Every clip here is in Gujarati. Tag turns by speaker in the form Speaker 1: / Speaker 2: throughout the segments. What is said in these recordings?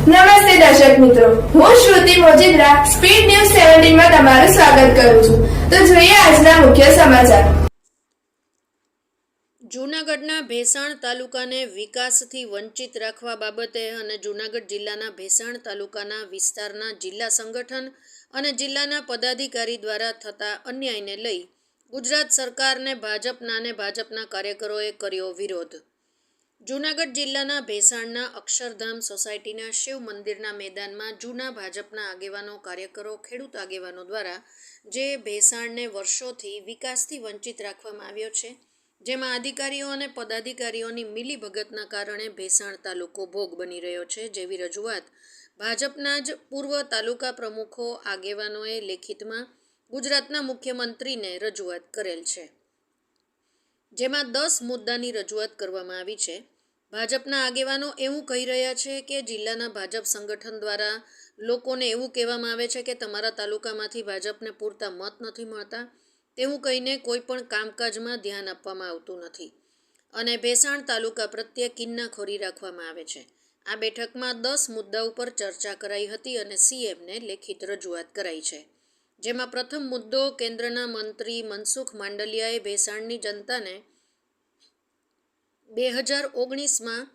Speaker 1: નમસ્તે દર્શક મિત્રો. હું શ્રુતિ મોજીદ્રા, સ્પીડ ન્યૂઝ સેવન્ટીનમાં તમારું સ્વાગત કરું છું. તો જોઈએ આજના મુખ્ય સમાચાર.
Speaker 2: જૂનાગઢના ભેસાણ તાલુકાને વિકાસથી વંચિત રાખવા બાબતે અને જૂનાગઢ જિલ્લાના ભેસાણ તાલુકાના વિસ્તારના જિલ્લા સંગઠન અને જિલ્લાના પદાધિકારી દ્વારા થતા અન્યાયને લઈ ગુજરાત સરકારને ભાજપના અને ભાજપના કાર્યકરોએ કર્યો વિરોધ. જૂનાગઢ જિલ્લાના ભેસાણના અક્ષરધામ સોસાયટીના શિવ મંદિરના મેદાનમાં જૂના ભાજપના આગેવાનો, કાર્યકરો, ખેડૂત આગેવાનો દ્વારા જે ભેસાણને વર્ષોથી વિકાસથી વંચિત રાખવામાં આવ્યો છે, જેમાં અધિકારીઓ અને પદાધિકારીઓની મિલીભગતના કારણે ભેસાણ તાલુકો ભોગ બની રહ્યો છે, જેવી રજૂઆત ભાજપના જ પૂર્વ તાલુકા પ્રમુખો આગેવાનોએ લેખિતમાં ગુજરાતના મુખ્યમંત્રીને રજૂઆત કરેલ છે. જેમાં દસ મુદ્દાની રજૂઆત કરવામાં આવી છે. ભાજપના આગેવાનો એવું કહી રહ્યા છે કે જિલ્લાના ભાજપ સંગઠન દ્વારા લોકોને એવું કહેવામાં આવે છે કે તમારા તાલુકામાંથી ભાજપને પૂરતા મત નથી મળતા. તેવું કહીને કોઈ પણ કામકાજમાં ધ્યાન આપવામાં આવતું નથી. અને ભેસાણ તાલુકા પ્રત્યે કિન્નાખોરી રાખવામાં આવે છે. આ બેઠકમાં દસ મુદ્દા ઉપર ચર્ચા કરાઈ હતી અને સીએમને લેખિત રજૂઆત કરાઈ છે. જેમાં પ્રથમ મુદ્દો કેન્દ્રના મંત્રી મનસુખ માંડલિયાએ ભેસાણની જનતાને બે હજાર ઓગણીસમાં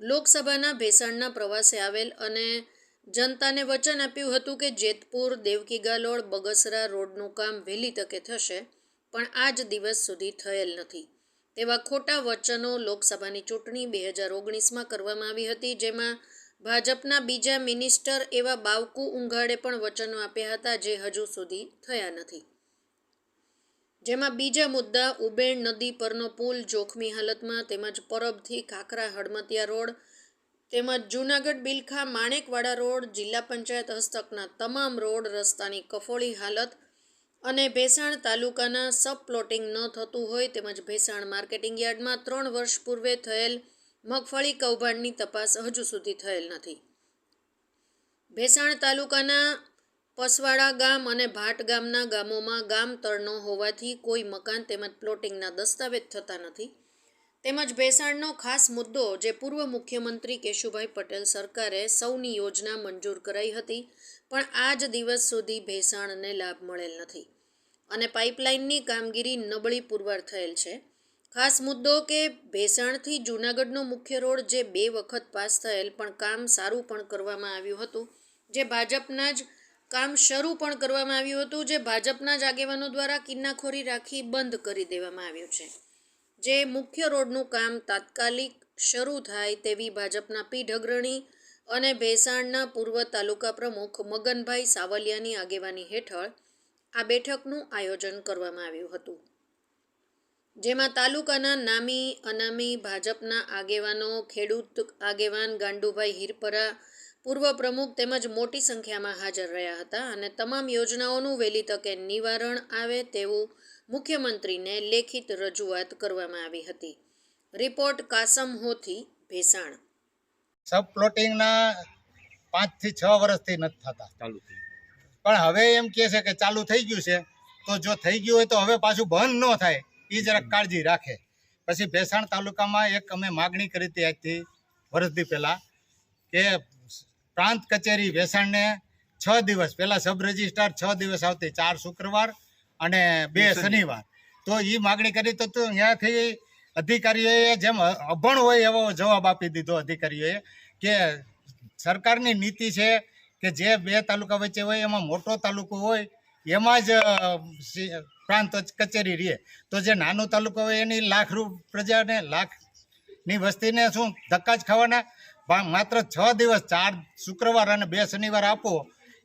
Speaker 2: લોકસભાના ભેસાણના પ્રવાસે આવેલ અને જનતાને વચન આપ્યું હતું કે જેતપુર દેવકી ગાલોડ બગસરા રોડનું કામ વહેલી તકે થશે, પણ આજ દિવસ સુધી થયેલ નથી. તેવા ખોટા વચનો લોકસભાની ચૂંટણી બે હજાર ઓગણીસમાં કરવામાં આવી હતી, જેમાં ભાજપના બીજા મિનિસ્ટર એવા બાવકુ ઉંઘાડે પણ વચનો આપ્યા હતા જે હજુ સુધી થયા નથી. જેમાં બીજા મુદ્દા ઉબેણ નદી પરનો પુલ, જોખમી હાલતમાં તેમજ પરબથી ખાખરા હડમતિયા રોડ, તેમજ જૂનાગઢ બિલખા માણેકવાડા રોડ, જિલ્લા પંચાયત હસ્તકના તમામ રોડ, રસ્તાની કફોળી હાલત અને ભેસાણ તાલુકાના સબ પ્લોટિંગ ન થતું હોય તેમજ ભેસાણ માર્કેટિંગ યાર્ડમાં ત્રણ વર્ષ પૂર્વે થયેલ મગફળી કૌભાંડની તપાસ હજુ સુધી થયેલ નથી. ભેસાણ તાલુકાના પસવાડા ગામ અને ભાટ ગામના ગામોમાં ગામ તળનો હોવાથી કોઈ મકાન તેમજ પ્લોટિંગના દસ્તાવેજ થતા નથી. તેમજ ભેસાણનો ખાસ મુદ્દો જે પૂર્વ મુખ્યમંત્રી કેશુભાઈ પટેલ સરકારે સૌની યોજના મંજૂર કરાઈ હતી, પણ આજ દિવસ સુધી ભેસાણને લાભ મળેલ નથી. અને પાઇપલાઇનની કામગીરી નબળી પુરવાર થયેલ છે. ખાસ મુદ્દો કે ભેસાણથી જૂનાગઢનો મુખ્ય રોડ જે બે વખત પાસ થયેલ પણ કામ સારું પણ કરવામાં આવ્યું હતું. જે ભાજપના જ કામ શરૂ પણ કરવામાં આવ્યું હતું, જે ભાજપના જ આગેવાનો દ્વારા કિન્નાખોરી રાખી બંધ કરી દેવામાં આવ્યું છે. જે મુખ્ય રોડનું કામ તાત્કાલિક શરૂ થાય તેવી ભાજપના પીઢ અગ્રણી અને ભેસાણના પૂર્વ તાલુકા પ્રમુખ મગનભાઈ સાવલિયાની આગેવાની હેઠળ આ બેઠકનું આયોજન કરવામાં આવ્યું હતું. જેમાં તાલુકાના નામી અનામી ભાજપના આગેવાનો ખેડૂત આગેવાન ગાંડુભાઈ હિરપરા પૂર્વ પ્રમુખ તેમજ મોટી સંખ્યામાં હાજર રહ્યા હતા અને તમામ યોજનાઓનું વહેલી તકે નિવારણ આવે તેવું મુખ્યમંત્રીને લેખિત રજૂઆત કરવામાં આવી હતી. રિપોર્ટ કાસમ હોથી ભેસાણ.
Speaker 3: સબ પ્લોટિંગના પાંચથી છ વર્ષથી નથી થતા.
Speaker 4: ચાલુ
Speaker 3: પણ હવે એમ કહે છે કે ચાલુ થઈ ગયું છે. તો જો થઈ ગયું હોય તો હવે પાછું બંધ ન થાય. એ જરાક કાળજી રાખે. પછી ભેસાણ તાલુકામાં એક અમે માગણી કરી હતી આજથી વર્ષથી પહેલાં કે પ્રાંત કચેરી ભેસાણને છ દિવસ પહેલાં સબ રજિસ્ટ્રાર છ દિવસ આવતી ચાર શુક્રવાર અને બે શનિવાર. તો એ માગણી કરી તો ત્યાંથી અધિકારીઓએ જેમ અભણ હોય એવો જવાબ આપી દીધો અધિકારીઓએ કે સરકારની નીતિ છે કે જે બે તાલુકા વચ્ચે હોય એમાં મોટો તાલુકો હોય એમાં જ પ્રાંત કચેરી રહે. તો જે નાનો તાલુકો હોય એની લાખ રૂપ પ્રજાને, લાખની વસ્તીને શું ધક્કા જ ખાવાના? માત્ર છ દિવસ, ચાર શુક્રવાર અને બે શનિવાર આપો.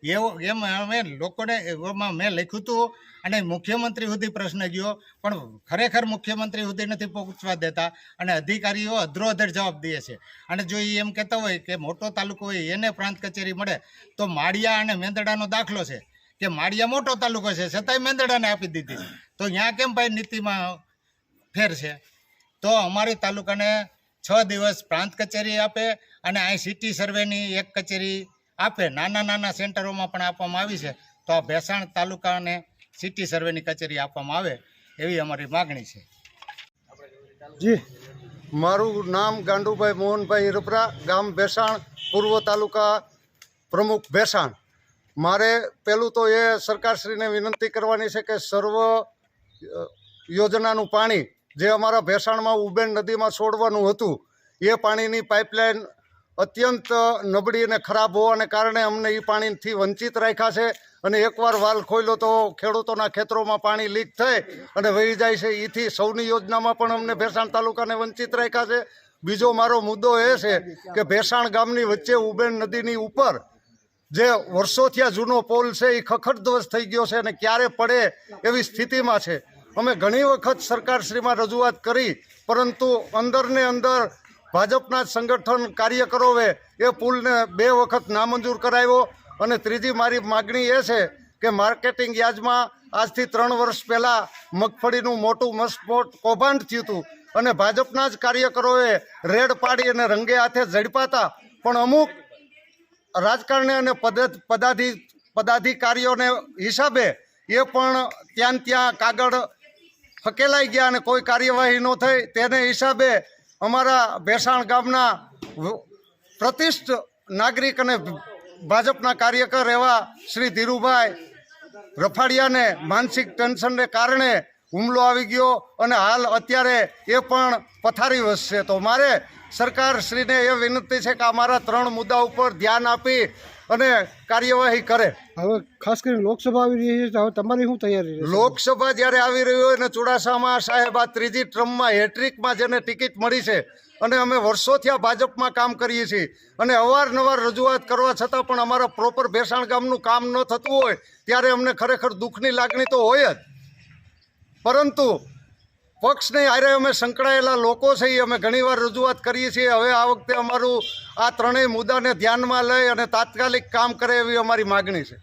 Speaker 3: એવો, એમ અમે લોકોને એમાં મેં લખ્યું હતું અને મુખ્યમંત્રી સુધી પ્રશ્ન ગયો. પણ ખરેખર મુખ્યમંત્રી સુધી નથી પહોંચવા દેતા અને અધિકારીઓ અધ્રોઅધર જવાબ દે છે. અને જો એ એમ કહેતા હોય કે મોટો તાલુકો હોય એને પ્રાંત કચેરી મળે, તો માળિયા અને મેંદડાનો દાખલો છે. કે માળિયા મોટો તાલુકો છે, છતાંય મેંદડાને આપી દીધી. તો ત્યાં કેમ ભાઈ નીતિમાં ફેર છે? તો અમારી તાલુકાને છ દિવસ પ્રાંત કચેરી આપે અને અહીં સિટી સર્વેની એક કચેરી આપે. નાના નાના સેન્ટરોમાં પણ આપવામાં આવી છે. તો આ ભેસાણ તાલુકાને સિટી સર્વેની કચેરી આપવામાં આવે એવી અમારી માગણી છે.
Speaker 4: જી. મારું નામ ગાંડુભાઈ મોહનભાઈ રૂપરા, ગામ ભેસાણ, પૂર્વ તાલુકા પ્રમુખ ભેસાણ. મારે પહેલું તો એ સરકારશ્રીને વિનંતી કરવાની છે કે સર્વ યોજનાનું પાણી જે અમારા ભેસાણમાં ઉબેન નદીમાં છોડવાનું હતું, એ પાણીની પાઇપલાઇન અત્યંત નબળી અને ખરાબ હોવાને કારણે અમને એ પાણીથી વંચિત રાખ્યા છે અને એકવાર વાલ ખોલ્યો તો ખેડૂતોના ખેતરોમાં પાણી લીક થઈ અને વહી જાય છે. એથી સૌની યોજનામાં પણ અમને ભેસાણ તાલુકાને વંચિત રાખ્યા છે. બીજો મારો મુદ્દો એ છે કે ભેસાણ ગામની વચ્ચે ઉબેન નદીની ઉપર જે વર્ષોથી આ જૂનો પોલ છે, એ ખખડધ્વસ્ત થઈ ગયો છે અને ક્યારે પડે એવી સ્થિતિમાં છે. અમે ઘણી વખત સરકારશ્રીમાં રજૂઆત કરી, પરંતુ અંદરને અંદર ભાજપના સંગઠન કાર્યકરોએ એ પુલને બે વખત નામંજૂર કરાવ્યો અને ત્રીજી મારી માગણી એ છે કે માર્કેટિંગ યાર્ડમાં આજથી ત્રણ વર્ષ પહેલાં મગફળીનું મોટું મસ્ફોટ કૌભાંડ થયું હતું અને ભાજપના જ કાર્યકરોએ રેડ પાડી અને રંગે હાથે ઝડપાતા. પણ અમુક રાજકારણી અને પદ, પદાધિ, પદાધિકારીઓને હિસાબે એ પણ ત્યાં ત્યાં કાગળ ફકેલાઈ ગયા અને કોઈ કાર્યવાહી ન થઈ, તેને હિસાબે અમારા ભેસાણ ગામના પ્રતિષ્ઠ નાગરિક અને ભાજપના કાર્યકર એવા શ્રી ધીરુભાઈ રફાડિયાને માનસિક ટેન્શનને કારણે હુમલો આવી ગયો અને હાલ અત્યારે એ પણ પથારી વસશે. તો મારે સરકારશ્રીને એ વિનંતી છે કે અમારા ત્રણ મુદ્દા ઉપર ધ્યાન આપી અને કાર્યવાહી કરે.
Speaker 5: હવે ખાસ કરીને લોકસભા આવી રહી છે હવે તમારી શું તૈયારી
Speaker 4: લોકસભા જ્યારે આવી રહી હોય ને ચુડાસામાં સાહેબ આ ત્રીજી ટ્રમમાં હેટ્રિકમાં જેને ટિકિટ મળી છે અને અમે વર્ષોથી આ ભાજપમાં કામ કરીએ છીએ અને અવારનવાર રજૂઆત કરવા છતાં પણ અમારા પ્રોપર ભેસાણ ગામનું કામ ન થતું હોય ત્યારે અમને ખરેખર દુઃખની લાગણી તો હોય જ. પરંતુ પક્ષને આરે અમે સંકળાયેલા લોકો છે, એ અમે ઘણીવાર રજૂઆત કરીએ છીએ. હવે આ વખતે અમારું આ ત્રણેય મુદ્દાને ધ્યાનમાં લઈ અને તાત્કાલિક કામ કરે એવી અમારી માગણી છે.